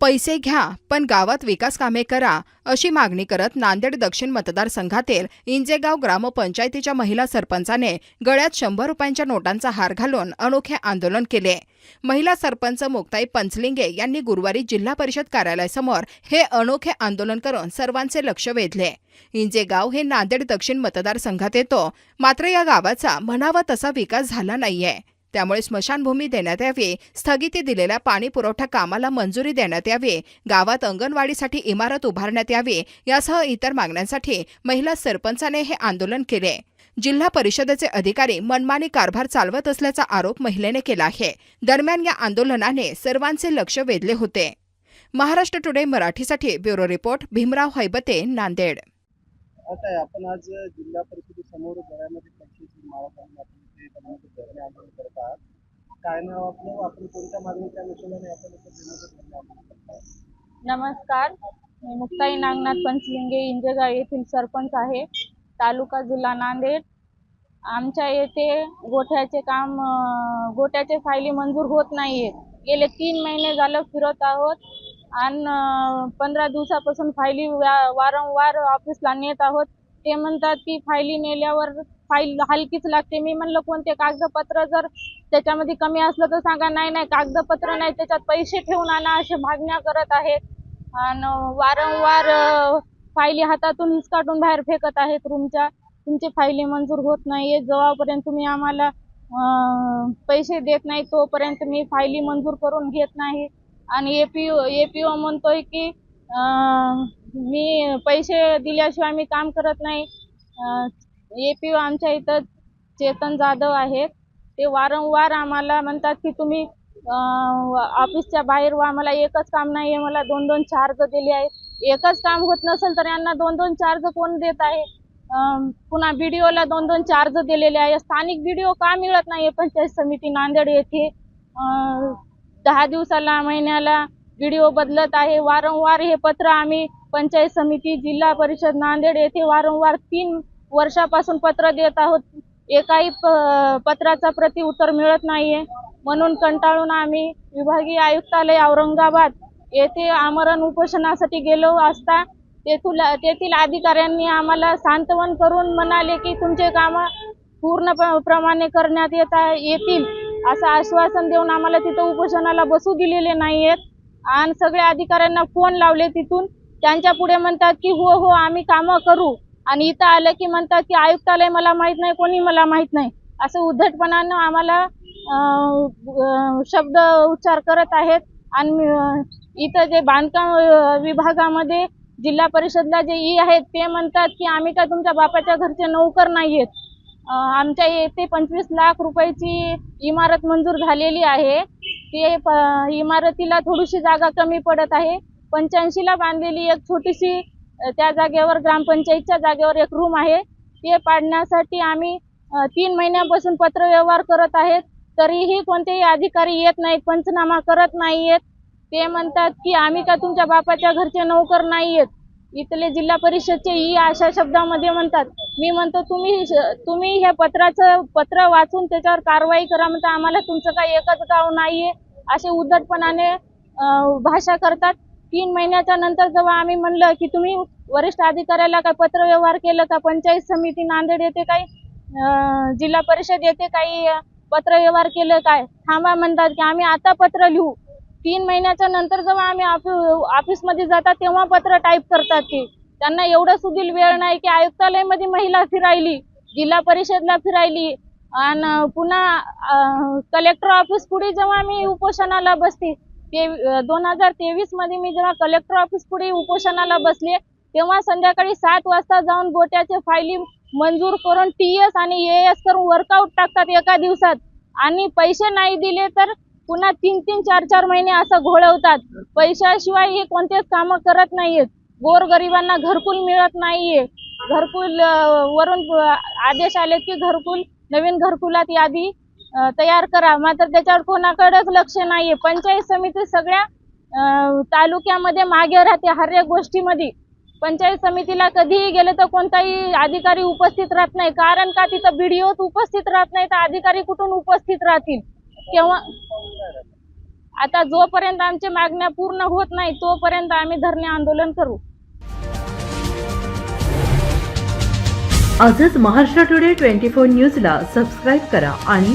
पैसे घ्या पण गावात विकास कामे करा अशी मागणी करत नांदेड दक्षिण मतदारसंघातील इंजेगाव ग्रामपंचायतीच्या महिला सरपंचाने गळ्यात शंभर रुपयांच्या नोटांचा हार घालून अनोखे आंदोलन केले. महिला सरपंच मुक्ताई पंचलिंगे यांनी गुरुवारी जिल्हा परिषद कार्यालयासमोर हे अनोखे आंदोलन करून सर्वांचे लक्ष वेधले. इंजेगाव हे नांदेड दक्षिण मतदारसंघात येतो मात्र या गावाचा म्हणावा तसा विकास झाला नाहीये. त्यामुळे स्मशानभूमी देण्यात यावी. स्थगिती दिलेल्या पाणी पुरवठा कामाला मंजुरी देण्यात यावी. गावात अंगणवाडीसाठी इमारत उभारण्यात यावी. यासह इतर मागण्यांसाठी महिला सरपंचाने हे आंदोलन केले. जिल्हा परिषदेचे अधिकारी मनमानी कारभार चालवत असल्याचा आरोप महिलेने केला आहे. दरम्यान या आंदोलनाने सर्वांचे लक्ष वेधले होते. महाराष्ट्र टुडे मराठीसाठी ब्युरो रिपोर्ट भीमराव हैबते नांदेड. आपण आज जिल्हा परिषदेसमोर घरामध्ये करत आहात काय नाव आपलं आपण कोणत्या मागणीच्या अनुषंगाने आपण इथे नमस्कार. मी मुक्ताई नागनाथ पंचलिंगे इंजेगाव येथील सरपंच आहे. तालुका जिल्हा नांदेड. आमच्या येथे गोठ्याचे काम अं, गोठ्याचे फायली मंजूर होत नाहीये. गेले तीन महिने झालं फिरत आहोत आणि पंधरा दिवसापासून फायली वा- वारंवार ऑफिसला नेत आहोत. ते म्हणतात की फायली नेल्यावर फाईल हलकीच लागते. मी म्हणलं कोणते कागदपत्र? जर त्याच्यामध्ये कमी असलं तर सांगा नाही नाही कागदपत्र नाही त्याच्यात पैसे ठेवून आणा असे मागण्या करत आहेत आणि वारंवार फायली हातातून हिसकाटून बाहेर फेकत आहेत रूमच्या. तुमची फायली मंजूर होत नाहीये. जेव्हापर्यंत तुम्ही आम्हाला पैसे देत नाही तोपर्यंत मी फायली मंजूर करून घेत नाही. आणि एपीओ एपीओ म्हणतोय की मी पैसे दिल्याशिवाय मी काम करत नाही. एपीओ आमच्या इथं चेतन जाधव आहेत. ते वारंवार आम्हाला म्हणतात की तुम्ही ऑफिसच्या बाहेर व आम्हाला एकच काम नाही आहे मला दोन दोन चार्ज दिले आहेत. एकच काम होत नसेल तर यांना दोन दोन चार्ज कोण देत आहे? अं, पुन्हा बीडीओला दोन दोन चार्ज दिलेले आहे. स्थानिक बीडीओ का मिळत नाही पंचायत समिती नांदेड येथे दहा दिवसाला महिन्याला व्हिडिओ बदलत आहे. वारंवार हे पत्र आम्ही पंचायत समिती जिल्हा परिषद नांदेड येथे वारंवार तीन वर्षापासून पत्र देत आहोत. एकाही प- पत्राचा प्रति उत्तर मिळत नाहीये. म्हणून कंटाळून आम्ही विभागीय आयुक्तालय औरंगाबाद येथे आमरण उपोषणासाठी गेलो असता तेथील तेथील अधिकाऱ्यांनी आम्हाला सांत्वन करून म्हणाले की तुमचे कामं पूर्ण प्रमाणे करण्यात येत येतील असं आश्वासन देऊन आम्हाला तिथं उपोषणाला बसू दिलेले नाहीयेत. आणि सगळ्या अधिकाऱ्यांना फोन लावले तिथून. त्यांच्या पुढे म्हणतात की हो हो आम्ही कामं करू. आणि इथं आलं की म्हणतात की आयुक्तालय मला माहीत नाही कोणी मला माहीत नाही. असं उद्धटपणानं आम्हाला शब्द उच्चार करत आहेत. आणि इथं जे बांधकाम विभागामध्ये जिल्हा परिषदला जे ई आहेत ते म्हणतात की आम्ही काय तुमच्या बापाच्या घरचे नोकर नाही आहेत आमच्या येथे पंचवीस लाख रुपयाची इमारत मंजूर झालेली आहे. ते प- इमारतीला थोडीशी जागा कमी पडत आहे. पंच्याऐंशीला बांधलेली एक छोटीशी त्या जागेवर ग्रामपंचायतच्या जागेवर एक रूम आहे. ते पाडण्यासाठी आम्ही तीन महिन्यापासून पत्रव्यवहार करत आहेत. तरीही कोणतेही अधिकारी येत नाहीत पंचनामा करत नाहीयेत. ते म्हणतात की आम्ही का तुमच्या बापाच्या घरचे नोकर नाहीयेत? इथले जिल्हा परिषदचे ई अशा शब्दामध्ये म्हणतात. मी म्हणतो तुम्ही तुम्ही ह्या पत्राचं पत्र वाचून त्याच्यावर कारवाई करा. म्हणता आम्हाला तुमचं काही एकच गाव नाहीये. असे उद्धटपणाने भाषा करतात. तीन महिन्याच्या नंतर जेव्हा आम्ही म्हणलं की तुम्ही वरिष्ठ अधिकाऱ्याला काय पत्रव्यवहार केलं का? पंचायत समिती नांदेड येथे काही? जिल्हा परिषद येथे काही? पत्रव्यवहार केलं काय? थांबा म्हणतात की आम्ही आता पत्र लिहू. तीन महिन्याच्या नंतर जेव्हा आम्ही ऑफिसमध्ये जातात तेव्हा पत्र टाईप करतात ते. त्यांना एवढं सुधील वेळ नाही की आयुक्तालयमध्ये महिला फिरायली जिल्हा परिषदला फिरायली आणि पुन्हा कलेक्टर ऑफिस पुढे जेव्हा आम्ही उपोषणाला बसते ते दोन हजार तेवीसमध्ये मी जेव्हा कलेक्टर ऑफिस पुढे उपोषणाला बसले तेव्हा संध्याकाळी सात वाजता जाऊन गोट्याचे फायली मंजूर करून टी एस आणि ए एस करून वर्कआउट टाकतात एका दिवसात. आणि पैसे नाही दिले तर पुन्हा तीन तीन चार चार महिने असं घोळवतात. पैशाशिवाय हे कोणतेच कामं करत नाहीयेत. गोरगरिबांना घरकुल मिळत नाहीये. घरकुल वरून आदेश आले की घरकुल नवीन घरकुलात यादी तयार करा. मात्र त्याच्यावर कोणाकडेच लक्ष नाहीये. पंचायत समिती सगळ्या तालुक्यामध्ये मागे राहते हर एक गोष्टीमध्ये. पंचायत समितीला कधीही गेले तर कोणताही अधिकारी उपस्थित राहत नाही. कारण का? तिथं बीडीओत उपस्थित राहत नाही तर अधिकारी कुठून उपस्थित राहतील? तेव्हा आता जोपर्यंत आमच्या मागण्या पूर्ण होत नाही तोपर्यंत आम्ही धरणे आंदोलन करू. आजच महाराष्ट्र टुडे ट्वेंटी फोर न्यूजला सबस्क्राईब करा आणि